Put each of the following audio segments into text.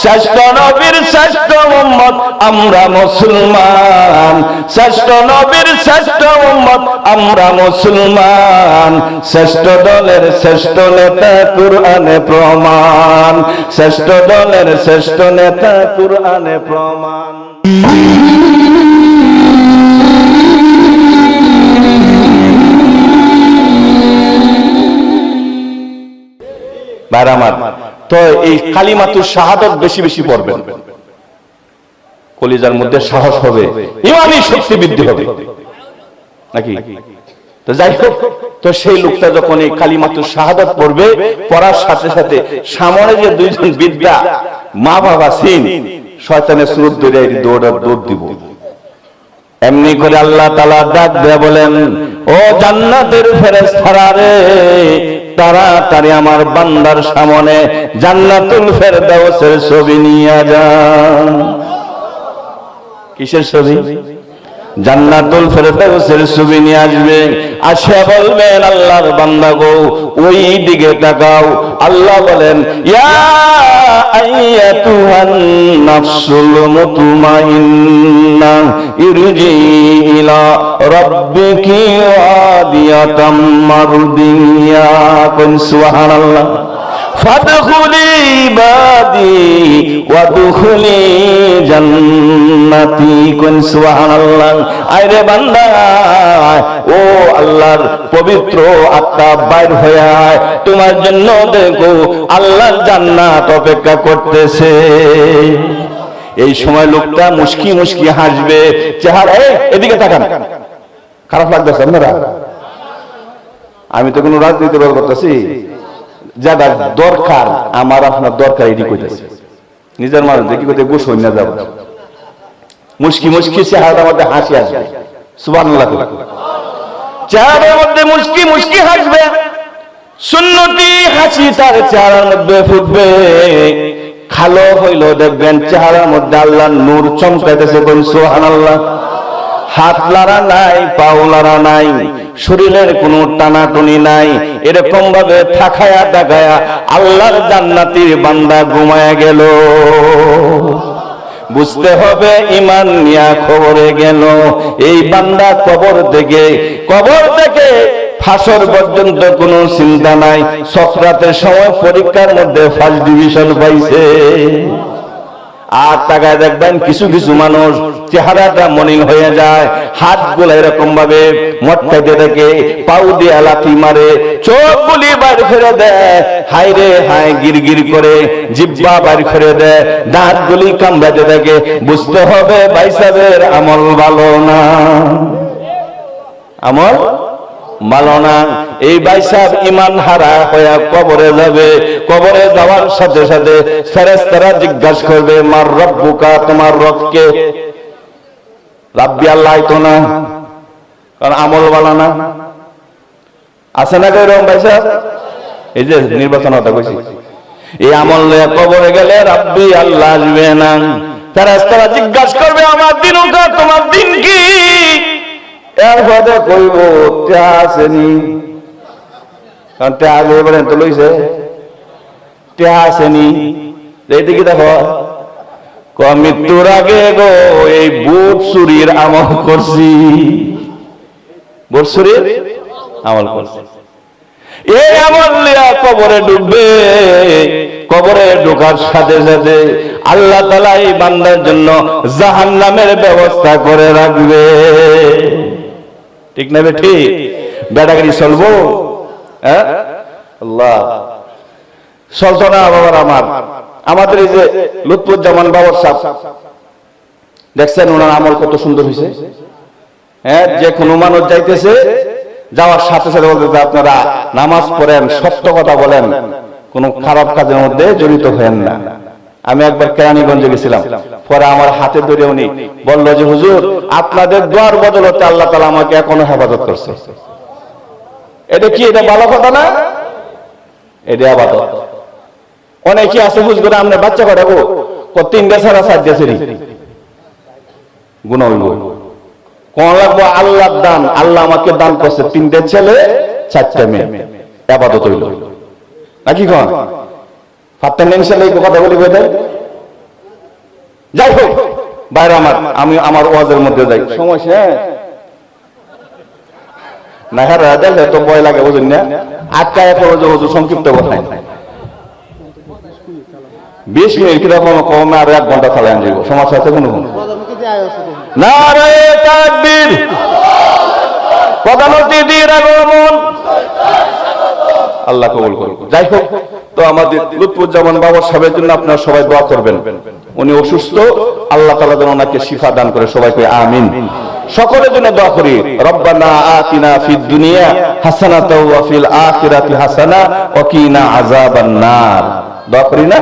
শ্রেষ্ঠ নবীর শ্রেষ্ঠ উম্মত, আমরা মুসলমান। শ্রেষ্ঠ নবীর শ্রেষ্ঠ উম্মত, আমরা মুসলমান। শ্রেষ্ঠ দলের শ্রেষ্ঠ নেতা কুরআনে প্রমাণ। শ্রেষ্ঠ দলের শ্রেষ্ঠ নেতা কুরআনে প্রমাণ। বারামাত তো এই কালিমাতুর শাহাদত বেশি বেশি পড়বেন। কলিজার মধ্যে সাহস হবে ইমানই শক্তি বৃদ্ধি হবে। নাকি? তো যাই হোক, তো সেই লোকটা যখন এই কালিমাতুর শাহাদত পড়বে, পড়ার সাথে সাথে সামনে যে দুইজন বিদ্যা মা বাবা সিন, শয়তানের সুরত ধরে দৌড় দৌড় দিব। এমনি করে আল্লাহ তালা ডাক দেয়া বলেন, ও জান্নাতের ফেরেস্তারা রে তাড়াতাড়ি আমার বান্দার সামনে জান্নাতুল ফেরদাউসের ছবি নিয়ে যান। কিসের ছবি? জান্নাতুল ফেরদাউসের ছবি নিয়ে আসবে। আসে বলবেন, আল্লাহর বান্দা গো, ওই দিকে তাকাও। আল্লাহ বলেন, ইয়া আইয়াতুহান নাফসুল মুতমাইন্না, ইরজি ইলা রাব্বিকি ওয়াদিয়াতাম মারদিয়া। কোন সুবহানাল্লাহ। ফাদখুলি বাদি ওয়াদখুলি জান্নাতি কোন সুবহানাল্লাহ। আরে বান্দা, ও আল্লাহর পবিত্র আত্মা বাইর হয়ে তোমার জন্য দেখো আল্লাহর জান্নাত অপেক্ষা করতেছে। এই সময় লোকটা মুস্কি মুস্কি হাসবে, চেহারা এদিকে তাকান। খারাপ লাগতেছে আপনারা? আমি তো কোনো রাজনীতি করতেছি। যাদের দরকার, আমার আপনার দরকার এটি কইতেছে। নিজের মানুষ দেখি কোথায় গোস হই না যাব। মুশকি মুশকি চেহারার মধ্যে হাসি আসবে। সুবহানাল্লাহ চেহারার মধ্যে মুশকি মুশকি হাসবে। সুন্নতি হাসি তার চেহারার মধ্যে ফুটবে। খালো হইল দেখবেন চেহারার মধ্যে আল্লাহ নূর চমকাইতেছে কোন সুবহানাল্লাহ। হাত লাড়া নাই পাও লাড়া নাই, শরীরের কোনো টানাটুনি নাই। এরকম ভাবে থাকায়া দেখায়া আল্লাহর জান্নাতির বান্দা ঘুমায়া গেল। বুঝতে হবে ইমান নিয়া খবরে গেল। এই বান্দা কবর থেকে কবর থেকে ফাঁসর পর্যন্ত কোনো চিন্তা নাই। সফরাতের সময় পরীক্ষার মধ্যে ফার্স্ট ডিভিশন পাইছে। আর তাকায় দেখবেন কিছু কিছু মানুষ চেহারাটা মলিন হয়ে যায় হাতগুলো এরকম ভাবে মটকাইতে থাকে পাউ দিয়ে লাথি মারে, চোখ গুলি বাইর করে দেয় হাই রে হাই গির গির করে, জিব্বা বাইর ফেরে দেয়, দাঁত গুলি কামড়াতে থাকে বুঝতে হবে বাইসাবের আমল ভালো না। আমল? ভালো না। এই বাইসাব ইমান হারা হয়ে কবরে যাবে। কবরে যাওয়ার সাথে সাথে ফেরেস্তারা জিজ্ঞাসা করবে, মার রব্বুকা, তোমার রবকে? রাব্বি আল্লাহ তো না। কারণ আমল ভালো না। আছে না এরকম বাইসাব এই যে নির্বাচন হতে কইছি। এই আমল লয়ে কবরে গেলে রাব্বি আল্লাহ আসবে না। ফেরেস্তারা জিজ্ঞাসা করবে, আমার দিন তোমার দিন কি? এর পরে কইব, তে কারণ তে আগে এবারে লইছে। দেখো মৃত্যুর আগে গো এই বুট চুরির আমল করছি। বুট চুরির আমল করছি। এই আমল লিয়া কবরে ডুববে, কবরে ঢোকার সাথে সাথে আল্লাহ তালা এই বান্দার জন্য জাহান নামের ব্যবস্থা করে রাখবে। ঠিক না ঠিক বেড়াগাড়ি চলবো? হ্যাঁ? চলতো না বাবার আমার। আমাদের এই যে লুৎফুজ্জামান বাবার সাহ দেখছেন ওনার আমল কত সুন্দর হয়েছে হ্যাঁ যে কোনো মানুষ যাইতেছে, যাওয়ার সাথে সাথে বলতে আপনারা নামাজ পড়েন, সত্য কথা বলেন, কোন খারাপ কাজের মধ্যে জড়িত হয়েন না। আমি একবার কেরানীগঞ্জে গেছিলাম। পরে আমার হাতে ধরে উনি বলল যে, হুজুর, আপনাদের দোয়ার বদলতে আল্লাহ তালা আমাকে এখনও হেফাজত করছে। এটা কি, এটা ভালো কথা না? এটা আবাদত। অনেকে আছে বুঝব না আমরা বাচ্চা কটাবো তিন বেসারা সাত গেছে গুণ কোন লাগবো আল্লাহ দান, আল্লাহ আমাকে দান করছে তিনটে ছেলে, চারটে মেয়ে। আপাতত হইল। নাকি কন? এই কথা বলি যাই হোক বাইরে আমার আমি আমার ওয়াজের মধ্যে যাই। সময় শেষ? না হ্যাঁ দেখলে তো ভয় লাগে বুঝুন না? আটকায় পড়ো যে হুজুর সংক্ষিপ্ত কথায় বিশ মিনিট কীরকম কমে আর এক ঘণ্টা চালাই আনছি সমস্যা আছে কোনো কোনো? নারে তাকবীর! প্রধান অতিথির আগমন আল্লাহ কবুল করুন যাই হোক তো আমাদের লুৎফুজ্জামান বাবা সাহেবের জন্য আপনারা সবাই দোয়া করবেন। উনি অসুস্থ, আল্লাহ তাআলা যেন ওনাকে শিফা দান করে সবাইকে আমিন। সকলের জন্য দোয়া করি, রব্বানা আতিনা ফিদ দুনিয়া হাসানাতাও ওয়া ফিল আখিরাতি হাসানা ওয়া কিনা আযাবান নার। দোয়া করি না?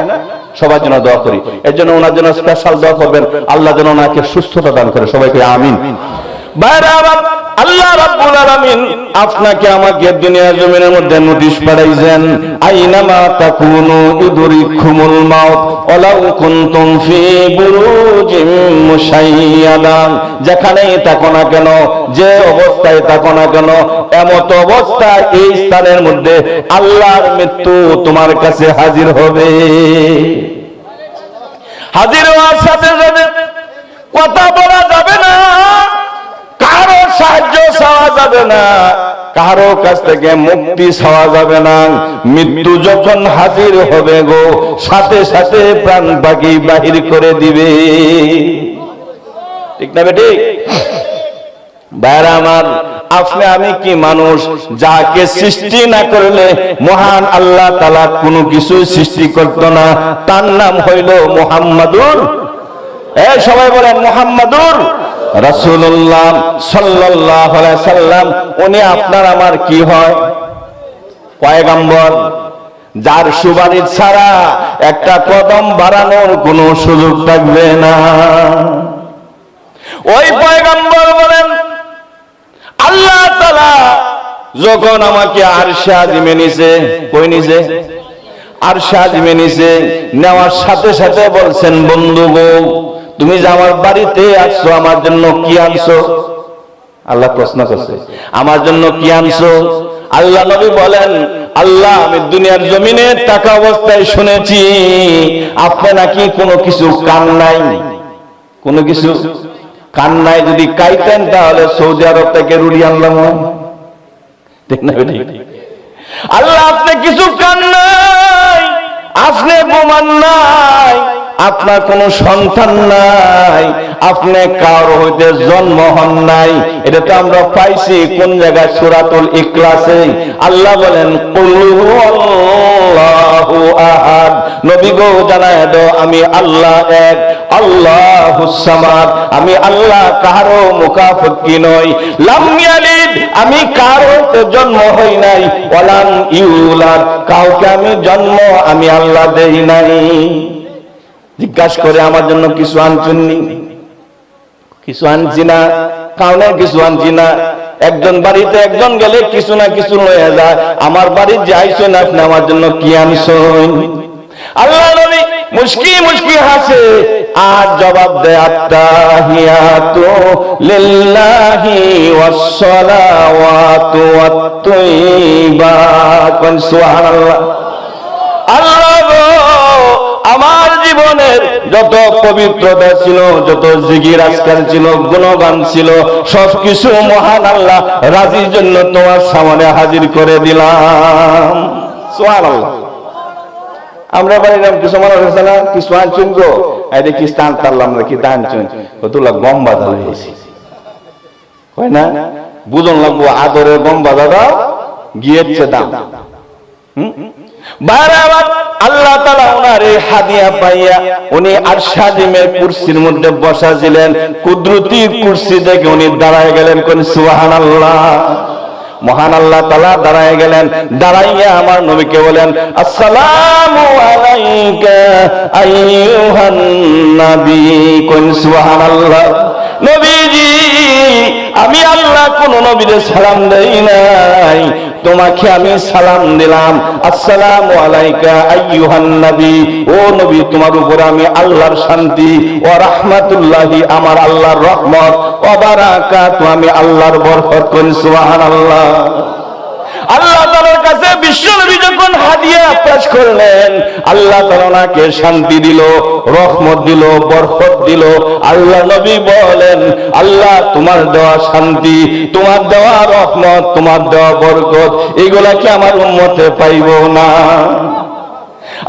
সবার জন্য দোয়া করি। এর জন্য ওনার জন্য স্পেশাল দোয়া করবেন। আল্লাহ যেন ওনাকে সুস্থতা দান করে সবাইকে আমিন। বাইরে আবার আল্লাহ রাব্বুল আলামিন আপনাকে আমাকে দুনিয়া জমিনের মধ্যে নোটিশ পাঠাইছেন, আইনামা তাকুনু ইদরিকুমুল মাউত, ওয়ালাউ কুনতুম ফি বুরুজিম মুশাইয়াদা। যেখানেই থাকো না কেন, যে অবস্থায় থাকো না কেন, এমত অবস্থায় এই স্থানের মধ্যে আল্লাহর মৃত্যু তোমার কাছে হাজির হবে। হাজির হওয়ার সাথে সাথে কথা বলা যাবে না। সাহায্য চাওয়া যাবে না। কারও কাছ থেকে মুক্তি চাওয়া যাবে না। মৃত্যু যখন হাজির হবে গো, সাথে সাথে প্রাণ বাকি বাহির করে দিবে। ঠিক না বেটি? আমার, আপনি আমি কি মানুষ? যাকে সৃষ্টি না করলে মহান আল্লাহ তালা কোনো কিছু সৃষ্টি করত না। তার নাম হইল মোহাম্মদুর। এ সবাই বলেন, মোহাম্মদুর। রাসূলুল্লাহ সাল্লাল্লাহু আলাইহি সাল্লাম, উনি আপনার আমার কি হয়? পয়গাম্বর, যার সুবারিশ ছাড়া একটা কদম বাড়ানোর কোনো সুযোগ থাকবে না। ওই পয়গাম্বর বলেন, আল্লাহ তাআলা যখন আমাকে আরশা দিমে নিছে, কই নিছে? আরশা দিমে নিছে, নেওয়ার সাথে সাথে বলছেন, বন্ধু গো তুমি যে আমার বাড়িতে আসছো, আমার জন্য কি আনছো আল্লাহ প্রশ্ন করছে, আমার জন্য কি আনছো আল্লাহ নবী বলেন, আল্লাহ, আমি দুনিয়ার জমিনে টাকা অবস্থায় শুনেছি, আপনি নাকি কোনো কিছু কান নাই কোনো কিছু কান নাই যদি কাইতেন তাহলে সৌদি আরব থেকে রুড়ি আনলাম। ঠিক না? আল্লাহ, আপনি কিছু কান নাই আপনি প্রমাণ নাই আপনার কোনো সন্তান নাই, আপনি কার হইতে জন্ম হন নাই। এটা তো আমরা পাইছি কোন জায়গায় সুরাতুল ইখলাসে। আল্লাহ বলেন আমি আল্লাহ এক আল্লাহুস সামাদ। আমি আল্লাহ কারও নই। আমি কারও জন্ম হই নাই। ইউলাদ, কাউকে আমি জন্ম আমি আল্লাহ দেই নাই। জিজ্ঞাসা করে, আমার জন্য কিছু আনছেননি কিছু আনছি না কাউনে কিছু আনছি না একজন বাড়িতে একজন গেলে কিছু না কিছু লয়ে যায়। আমার বাড়ি যাইছেন আপনি, আমার জন্য কি আনছেন? আল্লাহ নবী মুশকি মুশকি হাসে, আর জবাব দেয়, আত্তাহিয়াতু লিল্লাহি ওয়াস সালাওয়াতু ওয়াত তাইয়্যিবাত কোন সুবহানাল্লাহ। আল্লাহ আমার জীবনের যত পবিত্রতা ছিল, যত জিগির আজকাল ছিল, গুণগান ছিল, সবকিছু মহান আল্লাহ রাজির জন্য তোমার সামনে হাজির করে দিলাম। সুবহানাল্লাহ। আমরা বাড়ি নাম কিছু মনে হচ্ছে না? কিছু আনছুন গো? দেখি স্থান তারলাম না কি দান চুন। তোলা গম বাঁধা হয় না? বুঝন লাগবো আদরে গম বাঁধা দাও গিয়েছে দাম। হুম? বাইরে আবার আল্লাহ তালা ওনার এই হাদিয়া পাইয়া উনি আরশাদিমের কুরসির মধ্যে বসা ছিলেন কুদরতি কুরসি দেখে উনি দাঁড়ায় গেলেন, কোন সুহান আল্লাহ মহান আল্লাহ তালা দাঁড়ায় গেলেন, দাঁড়াইয়া আমার নবীকে বলেন, আসসালামু আলাইকা সুবহানাল্লাহ। নবীজি, আমি আল্লাহ কোন নবীরে সালাম দেই নাই। তোমাকে আমি সালাম দিলাম। আসসালাম আলাইকা আইয়ুহান নবী। ও নবী, তোমার উপর আমি আল্লাহর শান্তি ও রাহমাতুল্লাহি, আমার আল্লাহর রহমত। ও বারাকাত, আমি আল্লাহর বরকত করি, সুবহানাল্লাহ। আল্লাহ তাআলার কাছে বিশ্বনবী যখন হাদিয়া পেশ করলেন, আল্লাহ তাআলা ওনাকে শান্তি দিল, রহমত দিল, বরকত দিল। আল্লাহ নবী বলেন, আল্লাহ, তোমার দেওয়া শান্তি, তোমার দেওয়া রহমত, তোমার দেওয়া বরকত, এগুলা কি আমার উম্মতে পাইব না?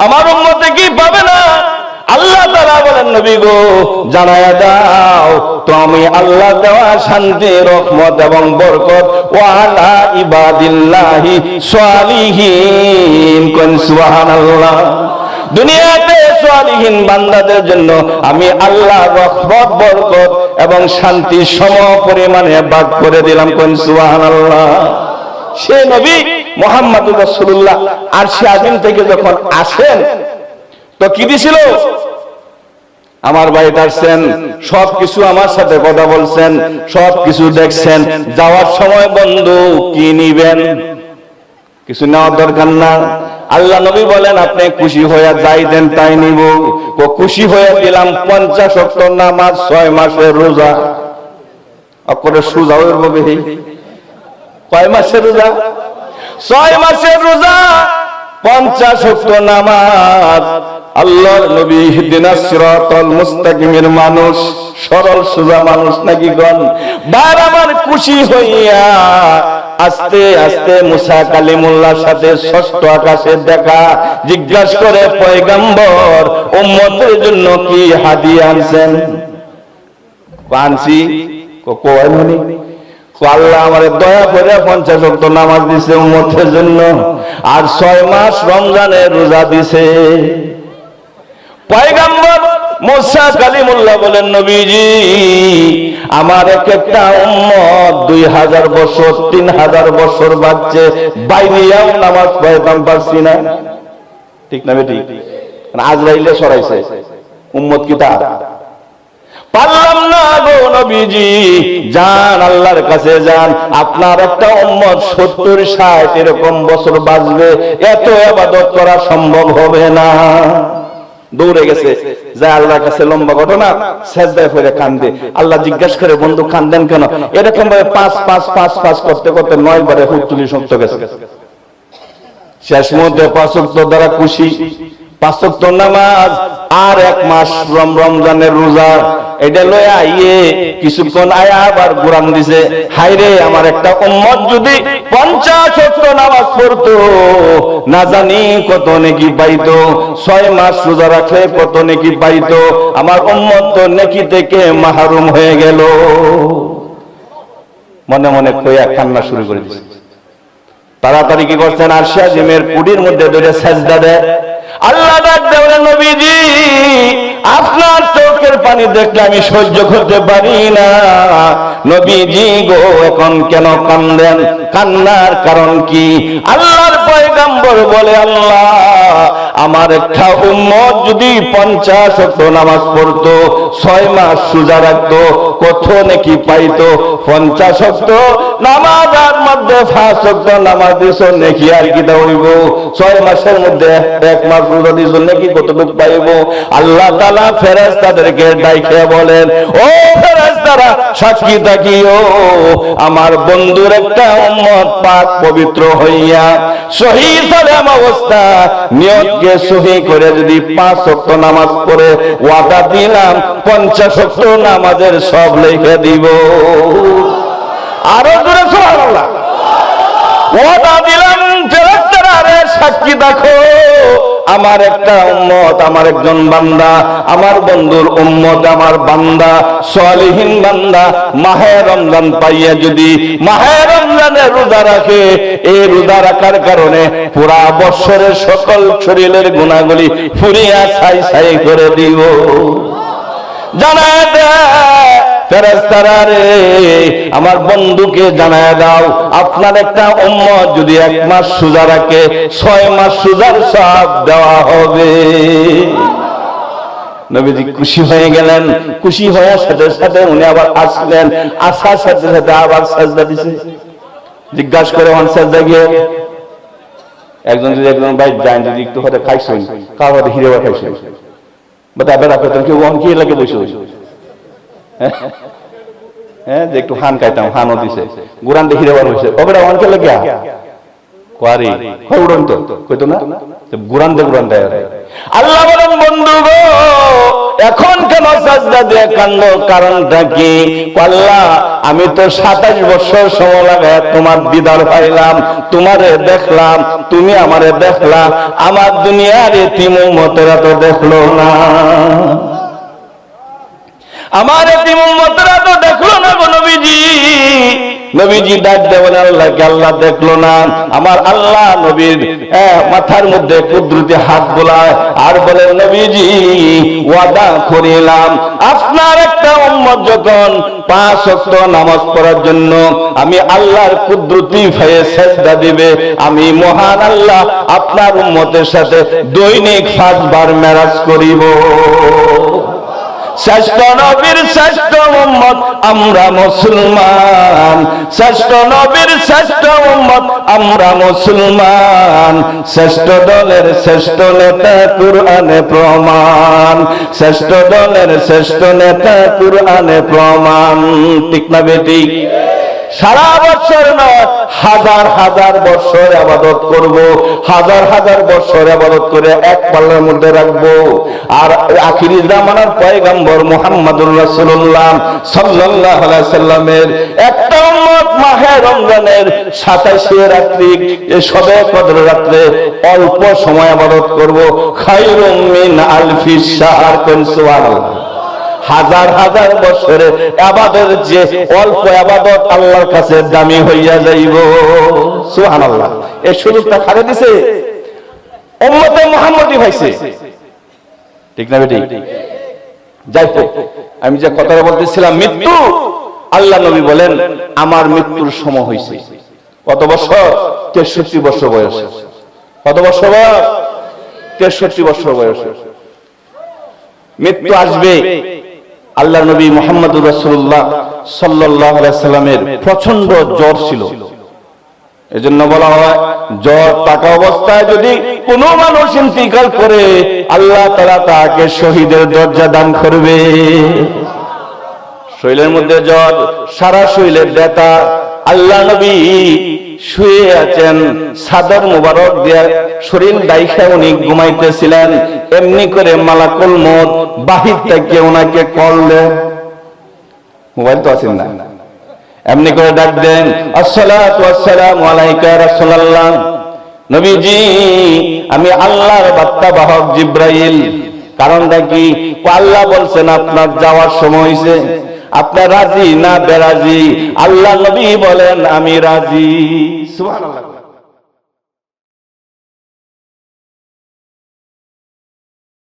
আমার উম্মতে কি পাবে না? আল্লাহ তারা বলেন, নবী গো, জানায়া দাও তো আমি আল্লাহ দেওয়া শান্তি, রহমত এবং বরকত, ওয়ালা ইবাদিল্লাহি সালিহিন কোন, সুবহানাল্লাহ। দুনিয়াতে সালিহীন বান্দাদের জন্য আমি আল্লাহ রহমত, বরকত এবং শান্তি সম পরিমাণে ভাগ করে দিলাম, কোন, সুবহানাল্লাহ। সে নবী মোহাম্মদ রসুল্লাহ আর সে আদিম থেকে যখন আসেন তো কি দিছিল? আমার বাড়িতে আসছেন সব কিছু আমার সাথে কথা বলছেন সব কিছু দেখছেন। যাওয়ার সময় বন্ধু, কি নিবেন? কিছু নেওয়ার দরকার না। আল্লাহ নবী বলেন, আপনি খুশি হয়ে যাই দেন, তাই নিব। ও খুশি হয়ে দিলাম, পঞ্চাশ সত্তর নামাজ, ছয় মাসের রোজা। অকরে সুজা ওর ববে কয় মাসের রোজা? ছয় মাসের রোজা, পঞ্চাশ শক্ত নামাজ। আল্লাহর নবী দিনাস সিরাতাল মুস্তাকিমের মানুষ, সরল সোজা মানুষ নাকি গন বার আমার খুশি হইয়া আস্তে আস্তে মুসা কালিমুল্লাহর সাথে ষষ্ঠ আকাশে দেখা, জিজ্ঞাসা করে, পয়গাম্বর, উম্মতের জন্য কি হাদিয়া আনছেন? আনছি। কয় মনি? আল্লাহ দয়া করে পঞ্চাশ অক্ট নামাজ দিছে উম্মতের জন্য, আর ছয় মাস রমজানের রোজা দিছে। পয়গাম্বর মোসা কালিমুল্লাহ বলেন, নবীজি, আমার এক একটা উম্মত দুই হাজার বছর, তিন হাজার বছর বাইরিয়াও নামাজ পয়গাম পারছি না। ঠিক না বেটি? সরাইছে। উম্মত কি তা পারলাম না গো নবীজি, যান, আল্লাহর কাছে যান। আপনার একটা উম্মত সত্তর, ষাট এরকম বছর বাঁচবে, এত আবাদত করা সম্ভব হবে না। দৌড়ে গেছে। যা আল্লাহর কাছে লম্বা ঘটনা, সেজদায় ফেরে কান্দে। আল্লাহ জিজ্ঞাসা করে, বন্ধু, কান্দেন কেন? এরকম ভাবে পাঁচ পাঁচ পাঁচ পাঁচ করতে করতে নয় বারে হুতুলি শক্ত গেছে। শেষ মধ্যে পাঁচ দ্বারা খুশি। পাঁচ নামাজ আর এক মাস রম, রমজানের রোজা, এটা লয়ে আইয়ে কিছুক্ষণ আয়া আবার দিছে। হাইরে আমার একটা উম্মত যদি পঞ্চাশ নামাজ পড়তো, না জানি কত নেকি পাইতো, ছয় মাস রোজা রাখলে কত নেকি পাইতো, আমার উম্মত তো নেকি থেকে মাহরুম হয়ে গেল। মনে মনে কইয়া কান্না শুরু করে তাড়াতাড়ি কি করছেন? আরশিয়া জিমের কুড়ির মধ্যে ধরে সেজদা দেয়। আল্লাহ নবীজি, আপনার চোখের পানি দেখলে আমি সহ্য করতে পারি না। নবীজি গো, এখন কেন কান্দেন? কান্নার কারণ কি? আল্লাহর পয়গাম্বর বলে, আল্লাহ, আমার একটা উম্মত যদি পঞ্চাশ নামাজ পড়তো ছয় মাস সোজা রাখতো কত নাকি পাইতো, পঞ্চাশ অক্ট নামাজের মধ্যে পাঁচ অক্ট নামাজ দিছ নাকি আর কি হইব? ছয় মাসের মধ্যে এক মাস রোজা দিছ নাকি কতটুকু পাইব? আল্লাহ তালা ফেরেস তাদেরকে ডাইকে বলেন, ও ফেরেস তারা সাক্ষী থাকিও, আমার বন্ধুর একটা উম্মত পাক পবিত্র হইয়া সহি সালাম অবস্থা, নিয়তকে সহি করে যদি পাঁচ অক্ট নামাজ পড়ে, ওয়াদা দিলাম পঞ্চাশ নামাজের সব লিখে দিব। আরও জোরে দিলাম সাক্ষী দেখো, আমার একটা উম্মত, আমার একজন বান্দা, আমার বন্ধুর উম্মত, আমার বান্দা, সলিহীন বান্দা, মাহে রমজান পাইয়া যদি মাহে রমজানের রোজা রাখে, এই রোজা রাখার কারণে পুরা বৎসরের সকল শরীরের গুণাগুলি ফুরিয়া ছাই ছাই করে দিব। জানায় আমার বন্ধুকে জানায় দাও। আপনার একটা উম্মত যদি এক মাস সুজা রাখে, ছয় মাস সুজার সাপ দেওয়া হবে। নবীজি খুশি হয়ে গেলেন। খুশি হওয়ার সাথে সাথে উনি আবার আসলেন। আসার সাথে সাথে আবার সাজদা দিছে। জিজ্ঞাসা করে অন সাজদা গিয়ে? একজন যদি একজন ভাই যান যদি একটু হয়তো খাইছেন, কার হয়তো হিরে খাইছেন বেড়া পেতেন কেউ অন কি লাগে বসে বসে হ্যাঁ যে একটু হান খাইতাম হানও দিছে গুরান দেখি দেওয়ার হয়েছে ওবেটা অনকে লাগে কোয়ারি কয় উড়ন্ত কইতো না গুরান্তে গুরান্তে আল্লাহ বলেন বন্ধু গো এখন কেন সাজদা দিয়ে কান্দ? কারণটা কি? আল্লাহ, আমি তো সাতাশ বছর সময় লাগায় তোমার দিদার পাইলাম, তোমারে দেখলাম, তুমি আমারে দেখলা, আমার দুনিয়ার এতিম মতেরা তো দেখল না। আমার এতিম মতেরা তো দেখল না গো নবীজি। নবীজি ডাক দেবেন আল্লাহকে আল্লাহ দেখল না। আমার আল্লাহ নবীর মাথার মধ্যে কুদরতি হাত বোলায়। আর বলেন নবীজি, ওয়াদা করিলাম। আপনার একটা উম্মত যখন পাঁচ ওয়াক্ত নামাজ পড়ার জন্য আমি আল্লাহর কুদরতি ভয়ে সেজদা দিবে, আমি মহান আল্লাহ আপনার উম্মতের সাথে দৈনিক পাঁচবার মেরাজ করিব। শ্রেষ্ঠ নবীর শ্রেষ্ঠ উম্মত, আমরা মুসলমান। শ্রেষ্ঠ নবীর শ্রেষ্ঠ উম্মত, আমরা মুসলমান। শ্রেষ্ঠ দলের শ্রেষ্ঠ নেতা কুরআনে প্রমাণ। শ্রেষ্ঠ দলের শ্রেষ্ঠ নেতা কুরআনে প্রমাণ। ঠিক না বেটি? সারা বছর নয়, হাজার হাজার বছর আবাদত করব, হাজার হাজার বছর আবাদত করে এক পাল্লার মধ্যে রাখব। আর আখিরি জামানার পয়গাম্বর মুহাম্মাদুর রাসূলুল্লাহ সাল্লাল্লাহু আলাইহি সাল্লামের একটা উম্মত মাহে রমজানের 27 রাত্রি সবে কদর রাত্রে অল্প সময় আবাদত করব। খায়রুম মিন আলফি শাহর কোন সুবহানাল্লাহ। হাজার হাজার বছরে আবাদের যে অল্প আবাদত আল্লাহর কাছে দামি হইয়া যাইব। সুহান আল্লাহ এই সুযোগটা খারে দিছে? উম্মতে মোহাম্মদী ভাইছে ঠিক না বেটি? যাই আমি যে কথাটা বলতেছিলাম, মৃত্যু আল্লাহ নবী বলেন, আমার মৃত্যুর সময় হয়েছে কত বছর? তেষট্টি বছর বয়সে। কত বছর? বয়স তেষট্টি বছর বয়সে। মৃত্যু আসবে। আল্লাহ নবী মোহাম্মদুর রাসূলুল্লাহ সাল্লাল্লাহু আলাইহি সাল্লামের প্রচণ্ড জ্বর ছিল। এজন্য বলা হয়, জ্বর থাকা অবস্থায় যদি কোনো মানুষ ইন্তিকাল করে, আল্লাহ তাআলা তাকে শহীদের দরজা দান করবে। শরীরের মধ্যে জ্বর, সারা শরীরের ব্যথা, আল্লাহ নবী শুয়ে আছেন। সাদর দিয়ে শরীর উনি ঘুমাইতেছিলেন। এমনি করে মালাকুল মত বাহির থেকে ওনাকে কল দেন মোবাইল তো আছেন না। এমনি করে ডাক দেন আসসালামু আলাইকা রাসূলুল্লাহ। নবীজি, আমি আল্লাহর বার্তা বাহক জিব্রাইল। কারণটা কি? আল্লাহ বলছেন আপনার যাওয়ার সময় হয়েছে আপনার রাজি না বেরাজি? আল্লাহ নবী বলেন আমি রাজি। সুবহানাল্লাহ।